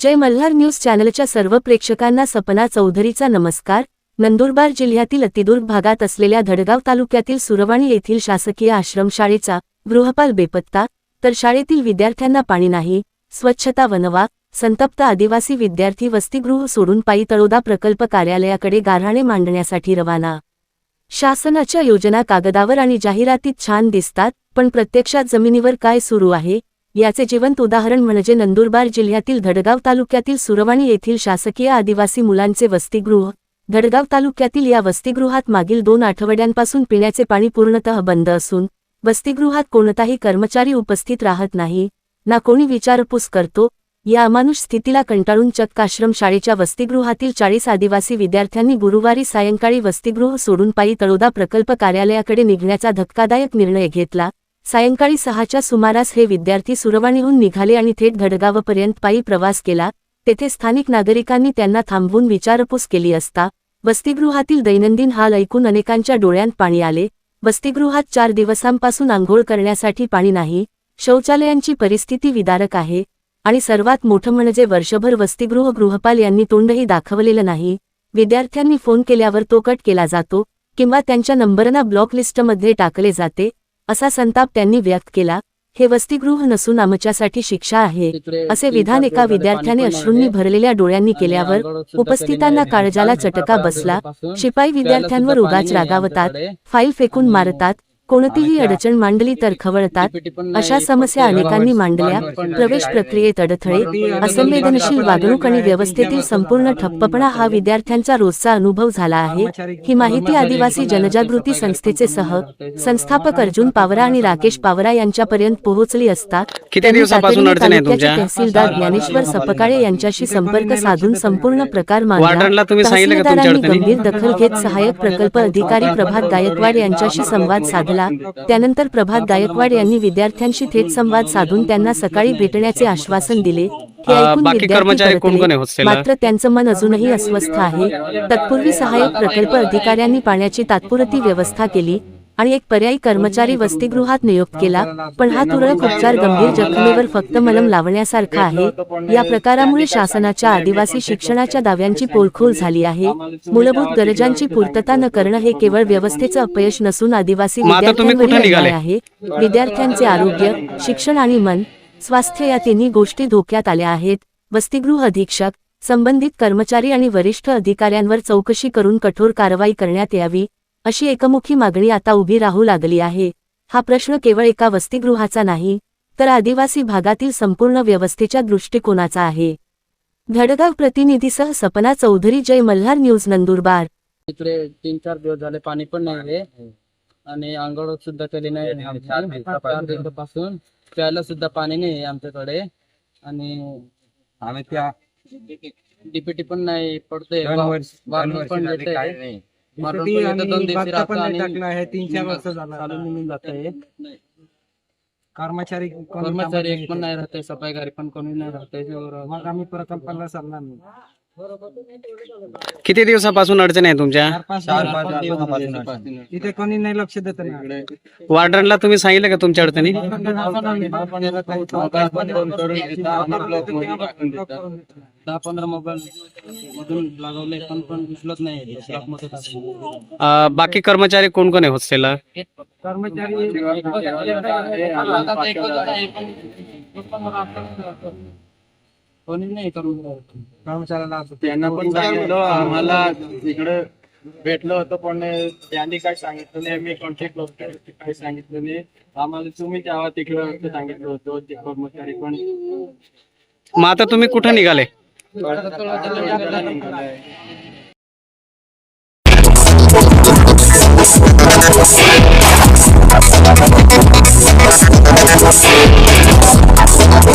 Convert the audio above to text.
जय Malhar news चॅनलच्या सर्व प्रेक्षकांना सपना चौधरीचा नमस्कार. नंदुरबार जिल्ह्यातील अतिदूर भागात असलेल्या धडगाव तालुक्यातील सुरवाणी येथील शासकीय आश्रमशाळेचा गृहपाल बेपत्ता तर शाळेतील विद्यार्थ्यांना पाणी नाही स्वच्छता वनवा संतप्त आदिवासी विद्यार्थी वसतिगृह सोडून पायी तळोदा प्रकल्प कार्यालयाकडे गाऱ्हाणे मांडण्यासाठी रवाना. शासनाच्या योजना कागदावर आणि जाहिरातीत छान दिसतात पण प्रत्यक्षात जमिनीवर काय सुरू आहे? याचे जिवंत उदाहरण म्हणजे नंदुरबार जिल्ह्यातील धडगाव तालुक्यातील सुरवाणी येथील शासकीय आदिवासी मुलांचे वसतिगृह. धडगाव तालुक्यातील या वसतिगृहात मागील दोन आठवड्यांपासून पिण्याचे पाणी पूर्णतः बंद असून वसतिगृहात कोणताही कर्मचारी उपस्थित राहत नाही ना कोणी विचारपूस करतो. या अमानुष स्थितीला कंटाळून चक्काश्रम शाळेच्या वसतिगृहातील चाळीस आदिवासी विद्यार्थ्यांनी गुरुवारी सायंकाळी वसतिगृह सोडून पायी तळोदा प्रकल्प कार्यालयाकडे निघण्याचा धक्कादायक निर्णय घेतला. सायंकाळी सहाच्या सुमारास हे विद्यार्थी सुरवाणीहून निघाले आणि थेट धडगावपर्यंत पायी प्रवास केला. तेथे स्थानिक नागरिकांनी त्यांना थांबवून विचारपूस केली असता वसतिगृहातील दैनंदिन हाल ऐकून अनेकांच्या डोळ्यांत पाणी आले. वसतिगृहात चार दिवसांपासून आंघोळ करण्यासाठी पाणी नाही शौचालयांची परिस्थिती विदारक आहे आणि सर्वात मोठं म्हणजे वर्षभर वसतिगृह गृहपाल यांनी तोंडही दाखवलेलं नाही. विद्यार्थ्यांनी फोन केल्यावर तो कट केला जातो किंवा त्यांच्या नंबरना ब्लॉक लिस्टमध्ये टाकले जाते. असा संताप त्यांनी व्यक्त केला हे वसतिगृह नसून आमच्यासाठी शिक्षा आहे असे विधान एका विद्यार्थ्याने अश्रूंनी भरलेल्या डोळ्यांनी केल्यावर उपस्थितांना काळजाला चटका बसला शिपाई विद्यार्थ्यांवर उगाच रागावतात फाईल फेकून मारतात कोणतीही अडचण मांडली तर खवळतात अशा समस्या अनेकांनी मांडल्या प्रवेश प्रक्रियेत अडथळे असंवेदनशील वागणूक आणि व्यवस्थेतील संपूर्ण ठप्पपणा हा विद्यार्थ्यांचा रोजचा अनुभव झाला आहे ही माहिती आदिवासी जनजागृती संस्थेचे सह संस्थापक अर्जुन पावरा आणि राकेश पावरा यांच्यापर्यंत पोहोचली असता किती त्यांनी दिवसापासून तातडीने अडचण आहे तालुक्याचे तुमच्या? तहसीलदार ज्ञानेश्वर सपकाळे यांच्याशी संपर्क साधून संपूर्ण प्रकार वॉर्डनला तुम्ही सांगितलं का तुमच्या तहसीलदारांनी? गंभीर दखल घेत सहाय्यक प्रकल्प अधिकारी प्रभात गायकवाड यांच्याशी संवाद साधला त्यानंतर प्रभात गायकवाड यांनी विद्यार्थ्यांशी थेट संवाद साधून त्यांना सकाळी भेटण्याचे आश्वासन दिले. हे ऐकून विद्यार्थी? मात्र त्यांचं मन अजूनही अस्वस्थ आहे. तत्पूर्वी सहाय्यक प्रकल्प अधिकाऱ्यांनी पाण्याची तात्पुरती व्यवस्था केली. आणि एक पर्यायी कर्मचारी वसतिगृहात नियुक्त केला. पण हा तुरळक उपचार गंभीर जखमेवर फक्त मलम लावण्यासारखा आहे. या प्रकारामुळे शासनाच्या आदिवासी शिक्षणाच्या दाव्यांची पोलखोल झाली आहे. मूलभूत गरजांची पूर्तता न करणं हे केवळ व्यवस्थेचं अपयश नसून आदिवासी आहे. विद्यार्थ्यांचे आरोग्य शिक्षण आणि मन स्वास्थ्य या तिन्ही गोष्टी धोक्यात आल्या आहेत. वसतिगृह अधीक्षक संबंधित कर्मचारी आणि वरिष्ठ अधिकाऱ्यांवर चौकशी करून कठोर कारवाई करण्यात यावी. अशी एकमुखी मागणी आता उभी राहू लागली आहे. हा प्रश्न केवळ एका वसतिगृहाचा नाही तर आदिवासी भागातील संपूर्ण व्यवस्थेच्या दृष्टिकोनाचा आहे. धडगाव प्रतिनिधीसह सपना चौधरी जय मल्हार न्यूज नंदुरबार. इकडे तीन चार दिवस झाले पाणी पण नाही आहे. आणि आंघोळ सुद्धा केली नाही. दिवसापासून प्यायला सुद्धा पाणी नाही आहे आमच्याकडे. आणि आम्ही त्या डीपीटी पण नाही पडते पण येते मारून पण ती येतं, आम्ही दोन दिवशी बघता राहतं पण नाही आणि टाकलं आहे तीन चार वर्ष झालं. चालून निघून जाते कर्मचारी कोणी कर्मचारी एक पण नाही राहते सफाईगारी पण कोणी नाही राहते. मग आम्ही प्रकल्पाला चालणार नाही. किती दिवसापासून अडचण आहे तुमच्या? इथे कोणी नाही लक्ष देत नाही वॉर्डनला तुम्ही सांगितलं का तुमच्या अडचणी? दहा पंधरा मोबाईल मधून लागवले पण पण उचलत नाही ब्लॉकमध्ये टाकले. अ, बाकी कर्मचारी कोण कोण आहे हॉस्टेलला? कर्मचारी कोणी नाही करून कर्मचाऱ्याला त्यांना पण सांगितलं आम्हाला इकडे भेटलं होतं पण त्यांनी काय सांगितलं नाही मी कॉन्टॅक्ट होतो काही सांगितलं नाही. आम्हाला तुम्ही जावा तिकडे असं सांगितलं होतं ते कर्मचारी पण. मग आता तुम्ही कुठं निघाले.